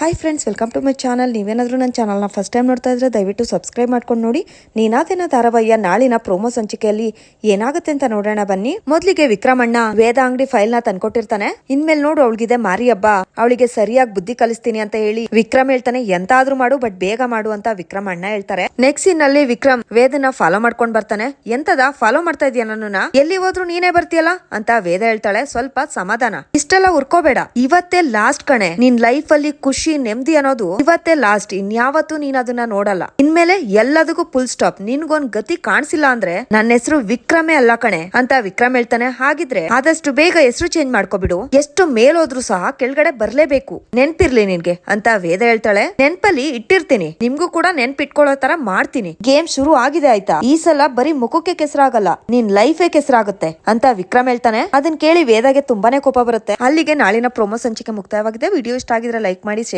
Hi friends welcome to my channel ನೀವೇನಾದರೂ ನನ್ನ ಚಾನಲ್ನ ಫಸ್ಟ್ ಟೈಮ್ ನೋಡ್ತಾ ಇದ್ರೆ ದಯವಿಟ್ಟು ಸಬ್ಸ್ಕ್ರೈಬ್ ಮಾಡ್ಕೊಂಡು ನೋಡಿ. ನೀನಾದೇನ ಧಾರಾವಾಹಿಯ ನಾಳಿನ ಪ್ರೋಮೋ ಸಂಚಿಕೆಯಲ್ಲಿ ಏನಾಗುತ್ತೆ ಅಂತ ನೋಡೋಣ ಬನ್ನಿ. ಮೊದಲಿಗೆ ವಿಕ್ರಮಣ್ಣ ವೇದ ಅಂಗಡಿ ಫೈಲ್ನ ತಂದ್ಕೊಟ್ಟಿರ್ತಾನೆ. ಇನ್ಮೇಲೆ ನೋಡು, ಅವಳಿಗಿದೆ ಮಾರಿ ಹಬ್ಬ ಅವಳಿಗೆ ಸರಿಯಾಗಿ ಬುದ್ಧಿ ಕಲಿಸ್ತೀನಿ ಅಂತ ಹೇಳಿ ವಿಕ್ರಮ್ ಹೇಳ್ತಾನೆ, ಎಂತಾದ್ರೂ ಮಾಡು ಬಟ್ ಬೇಗ ಮಾಡು ಅಂತ ವಿಕ್ರಮ್ ಅಣ್ಣ ಹೇಳ್ತಾರೆ. ನೆಕ್ಸ್ಟ್ ಸೀನ್ನಲ್ಲಿ ವಿಕ್ರಮ್ ವೇದನ ಫಾಲೋ ಮಾಡ್ಕೊಂಡ್ ಬರ್ತಾನೆ. ಎಂತದ ಫಾಲೋ ಮಾಡ್ತಾ ಇದೀಯ ನನ್ನನ್ನ? ಎಲ್ಲಿ ಹೋದ್ರು ನೀನೇ ಬರ್ತೀಯಲ್ಲ? ಅಂತ ವೇದ ಹೇಳ್ತಾಳೆ. ಸ್ವಲ್ಪ ಸಮಾಧಾನ. ಇಷ್ಟೆಲ್ಲ ಉರ್ಕೋಬೇಡ ಇವತ್ತೇ ಲಾಸ್ಟ್ ಕಣೆ. ನಿನ್ ಲೈಫ್ ಅಲ್ಲಿ ಖುಷಿ ನೆಮ್ಮದಿ ಅನ್ನೋದು ಇವತ್ತೇ ಲಾಸ್ಟ್ ಇನ್ಯಾವತ್ತು ನೀನ್ ಅದನ್ನ ನೋಡಲ್ಲ. ಇನ್ಮೇಲೆ ಎಲ್ಲದಕ್ಕೂ ಫುಲ್ ಸ್ಟಾಪ್ ನಿನ್ಗೊಂದ್ ಗತಿ ಕಾಣಿಸಿಲ್ಲ ಅಂದ್ರೆ ನನ್ನ ಹೆಸರು ವಿಕ್ರಮೇ ಅಲ್ಲ ಕಣೆ ಅಂತ ವಿಕ್ರಮ್ ಹೇಳ್ತಾನೆ. ಹಾಗಿದ್ರೆ ಆದಷ್ಟು ಬೇಗ ಹೆಸರು ಚೇಂಜ್ ಮಾಡ್ಕೊಬಿಡು. ಎಷ್ಟು ಮೇಲೋದ್ರು ಸಹ ಕೆಳಗಡೆ ಬರ್ಲೇಬೇಕು. ನೆನ್ಪಿರ್ಲಿ ನಿನ್ಗೆ ಅಂತ ವೇದ ಹೇಳ್ತಾಳೆ. ನೆನ್ಪಲ್ಲಿ ಇಟ್ಟಿರ್ತೀನಿ. ನಿಮ್ಗೂ ಕೂಡ ನೆನ್ಪಿಟ್ಕೊಳ್ಳೋ ತರ ಮಾಡ್ತೀನಿ. ಗೇಮ್ ಶುರು ಆಗಿದೆ ಆಯ್ತಾ? ಈ ಸಲ ಬರೀ ಮುಖಕ್ಕೆ ಕೆಸರಾಗಲ್ಲ, ನಿನ್ ಲೈಫೇ ಕೆಸರಾಗುತ್ತೆ ಅಂತ ವಿಕ್ರಮ್ ಹೇಳ್ತಾನೆ. ಅದನ್ನ ಕೇಳಿ ವೇದಗೆ ತುಂಬಾನೇ ಕೋಪ ಬರುತ್ತೆ. ಅಲ್ಲಿಗೆ ನಾಳಿನ ಪ್ರೊಮೋ ಸಂಚಿಕೆ ಮುಕ್ತಾಯವಾಗಿದೆ. ವಿಡಿಯೋ ಇಷ್ಟ ಆಗಿದ್ರೆ ಲೈಕ್ ಮಾಡಿ ಶೇರ್